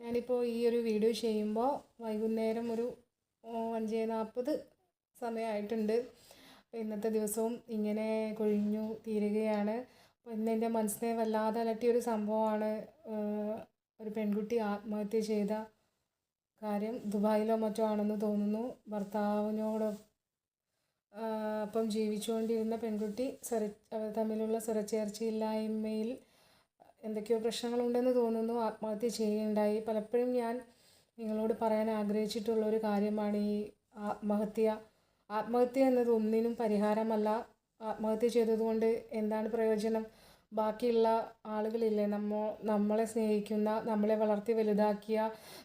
ഞാനിപ്പോൾ ഈ ഒരു വീഡിയോ ചെയ്യുമ്പോൾ വൈകുന്നേരം ഒരു അഞ്ച് നാൽപ്പത് സമയമായിട്ടുണ്ട് അപ്പോൾ ഇന്നത്തെ ദിവസവും ഇങ്ങനെ കൊഴിഞ്ഞു തീരുകയാണ്. അപ്പോൾ ഇന്ന് എന്റെ മനസ്സിനെ വല്ലാതെ അലട്ടിയൊരു സംഭവമാണ് ഒരു പെൺകുട്ടി ആത്മഹത്യ ചെയ്ത കാര്യം. ദുബായിലോ മറ്റോ ആണെന്ന് തോന്നുന്നു. ഭർത്താവിനോട് അപ്പം ജീവിച്ചുകൊണ്ടിരുന്ന പെൺകുട്ടി അവർ തമ്മിലുള്ള സ്വരച്ചേർച്ചയില്ലായ്മയിൽ എന്തൊക്കെയോ പ്രശ്നങ്ങളുണ്ടെന്ന് തോന്നുന്നു. ആത്മഹത്യ ചെയ്യുകയുണ്ടായി പലപ്പോഴും ഞാൻ നിങ്ങളോട് പറയാൻ ആഗ്രഹിച്ചിട്ടുള്ള ഒരു കാര്യമാണ് ഈ ആത്മഹത്യ. ആത്മഹത്യ എന്നത് ഒന്നിനും പരിഹാരമല്ല. ആത്മഹത്യ ചെയ്തതുകൊണ്ട് എന്താണ് പ്രയോജനം? ബാക്കിയുള്ള ആളുകളില്ലേ? നമ്മ നമ്മളെ സ്നേഹിക്കുന്ന നമ്മളെ വളർത്തി വലുതാക്കിയ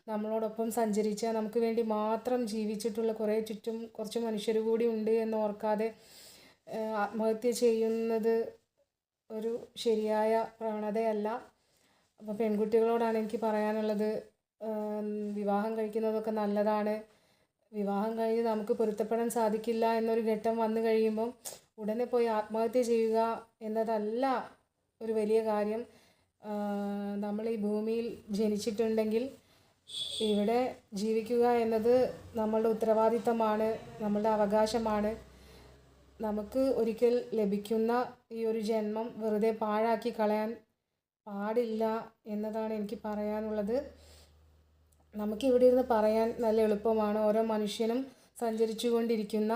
നമ്മളോടൊപ്പം സഞ്ചരിച്ച നമുക്ക് വേണ്ടി മാത്രം ജീവിച്ചിട്ടുള്ള കുറേ ചുറ്റും കുറച്ച് മനുഷ്യർ കൂടി ഉണ്ട് എന്ന് ഓർക്കാതെ ആത്മഹത്യ ചെയ്യുന്നത് ഒരു ശരിയായ പ്രവണതയല്ല അപ്പോൾ പെൺകുട്ടികളോടാണ് എനിക്ക് പറയാനുള്ളത് വിവാഹം കഴിക്കുന്നതൊക്കെ നല്ലതാണ്. വിവാഹം കഴിഞ്ഞ് നമുക്ക് പൊരുത്തപ്പെടാൻ സാധിക്കില്ല എന്നൊരു ഘട്ടം വന്നു കഴിയുമ്പം ഉടനെ പോയി ആത്മഹത്യ ചെയ്യുക എന്നതല്ല ഒരു വലിയ കാര്യം. നമ്മൾ ഈ ഭൂമിയിൽ ജനിച്ചിട്ടുണ്ടെങ്കിൽ ഇവിടെ ജീവിക്കുക എന്നത് നമ്മളുടെ ഉത്തരവാദിത്തമാണ് നമ്മളുടെ അവകാശമാണ്. നമുക്ക് ഒരിക്കൽ ലഭിക്കുന്ന ഈ ഒരു ജന്മം വെറുതെ പാഴാക്കി കളയാൻ പാടില്ല എന്നതാണ് എനിക്ക് പറയാനുള്ളത്. നമുക്ക് ഇവിടെ ഇരുന്ന് പറയാൻ നല്ല എളുപ്പമാണ്. ഓരോ മനുഷ്യനും സഞ്ചരിച്ചു കൊണ്ടിരിക്കുന്ന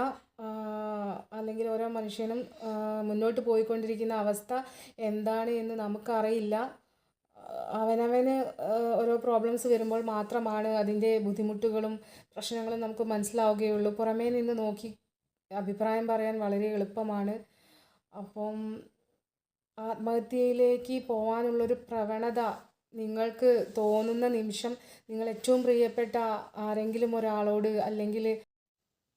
അല്ലെങ്കിൽ ഓരോ മനുഷ്യനും മുന്നോട്ട് പോയിക്കൊണ്ടിരിക്കുന്ന അവസ്ഥ എന്താണ് എന്ന് നമുക്കറിയില്ല. അവനവന് ഓരോ പ്രോബ്ലംസ് വരുമ്പോൾ മാത്രമാണ് അതിന്റെ ബുദ്ധിമുട്ടുകളും പ്രശ്നങ്ങളും നമുക്ക് മനസ്സിലാവുകയുള്ളൂ. പുറമേ നിന്ന് നോക്കി അഭിപ്രായം പറയാൻ വളരെ എളുപ്പമാണ്. അപ്പം ആത്മഹത്യയിലേക്ക് പോകാനുള്ളൊരു പ്രവണത നിങ്ങൾക്ക് തോന്നുന്ന നിമിഷം നിങ്ങൾ ഏറ്റവും പ്രിയപ്പെട്ട ആരെങ്കിലും ഒരാളോട് അല്ലെങ്കിൽ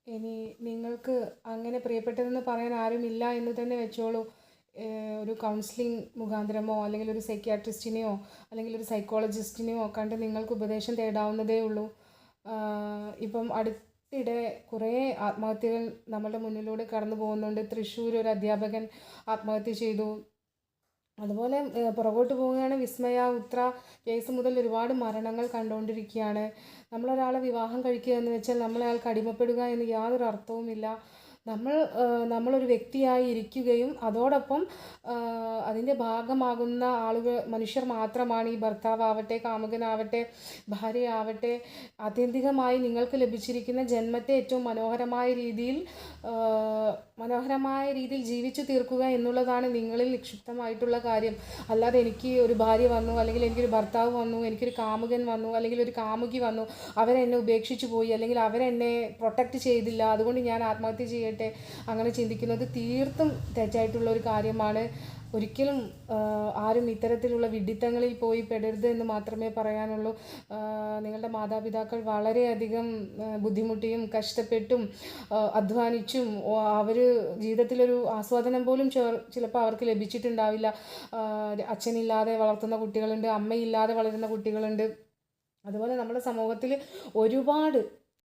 ഇനി നിങ്ങൾക്ക് അങ്ങനെ പ്രിയപ്പെട്ടതെന്ന് പറയാൻ ആരുമില്ല എന്ന് തന്നെ വെച്ചോളൂ. ഒരു കൗൺസിലിംഗ് മുഖാന്തരമോ അല്ലെങ്കിൽ ഒരു സൈക്യാട്രിസ്റ്റിനെയോ അല്ലെങ്കിൽ ഒരു സൈക്കോളജിസ്റ്റിനെയോ കണ്ട് നിങ്ങൾക്ക് ഉപദേശം തേടാവുന്നതേ ഉള്ളൂ. ഇപ്പം അടുത്തിടെ കുറേ ആത്മഹത്യകൾ നമ്മളുടെ മുന്നിലൂടെ കടന്നു പോകുന്നുണ്ട്. തൃശ്ശൂർ ഒരു അധ്യാപകൻ ആത്മഹത്യ ചെയ്തു. അതുപോലെ പുറകോട്ട് പോവുകയാണ് വിസ്മയ ഉത്ര. കേസ് മുതൽ ഒരുപാട് മരണങ്ങൾ കണ്ടുകൊണ്ടിരിക്കുകയാണ്. നമ്മളൊരാളെ വിവാഹം കഴിക്കുക എന്ന് വെച്ചാൽ നമ്മളെ അയാൾക്ക് അടിമപ്പെടുക എന്ന് യാതൊരു അർത്ഥവുമില്ല. നമ്മൾ നമ്മളൊരു വ്യക്തിയായി ഇരിക്കുകയും അതോടൊപ്പം അതിന്റെ ഭാഗമാകുന്ന ആളുകൾ മനുഷ്യർ മാത്രമാണ് ഈ ഭർത്താവാവട്ടെ കാമുകനാവട്ടെ ഭാര്യയാവട്ടെ ആത്യന്തികമായി നിങ്ങൾക്ക് ലഭിച്ചിരിക്കുന്ന ജന്മത്തെ ഏറ്റവും മനോഹരമായ രീതിയിൽ മനോഹരമായ രീതിയിൽ ജീവിച്ചു തീർക്കുക എന്നുള്ളതാണ് നിങ്ങളിൽ നിക്ഷിപ്തമായിട്ടുള്ള കാര്യം. അല്ലാതെ എനിക്ക് ഒരു ഭാര്യ വന്നു അല്ലെങ്കിൽ എനിക്കൊരു ഭർത്താവ് വന്നു എനിക്കൊരു കാമുകൻ വന്നു അല്ലെങ്കിൽ ഒരു കാമുകി വന്നു അവരെന്നെ ഉപേക്ഷിച്ചു പോയി അല്ലെങ്കിൽ അവരെന്നെ പ്രൊട്ടക്റ്റ് ചെയ്തില്ല അതുകൊണ്ട് ഞാൻ ആത്മഹത്യ ചെയ്യട്ടെ ചെയ്യട്ടെ അങ്ങനെ ചിന്തിക്കുന്നത് തീർത്തും തെറ്റായിട്ടുള്ള ഒരു കാര്യമാണ്. ഒരിക്കലും ആരും ഇത്തരത്തിലുള്ള വിഡിത്തങ്ങളിൽ പോയി പെടരുത് എന്ന് മാത്രമേ പറയാനുള്ളൂ. നിങ്ങളുടെ മാതാപിതാക്കൾ വളരെയധികം ബുദ്ധിമുട്ടിയും കഷ്ടപ്പെട്ടും അധ്വാനിച്ചും അവർ ജീവിതത്തിലൊരു ആസ്വാദനം പോലും ചിലപ്പോൾ അവർക്ക് ലഭിച്ചിട്ടുണ്ടാവില്ല. അച്ഛനില്ലാതെ വളർത്തുന്ന കുട്ടികളുണ്ട് അമ്മയില്ലാതെ വളരുന്ന കുട്ടികളുണ്ട്. അതുപോലെ നമ്മുടെ സമൂഹത്തിൽ ഒരുപാട്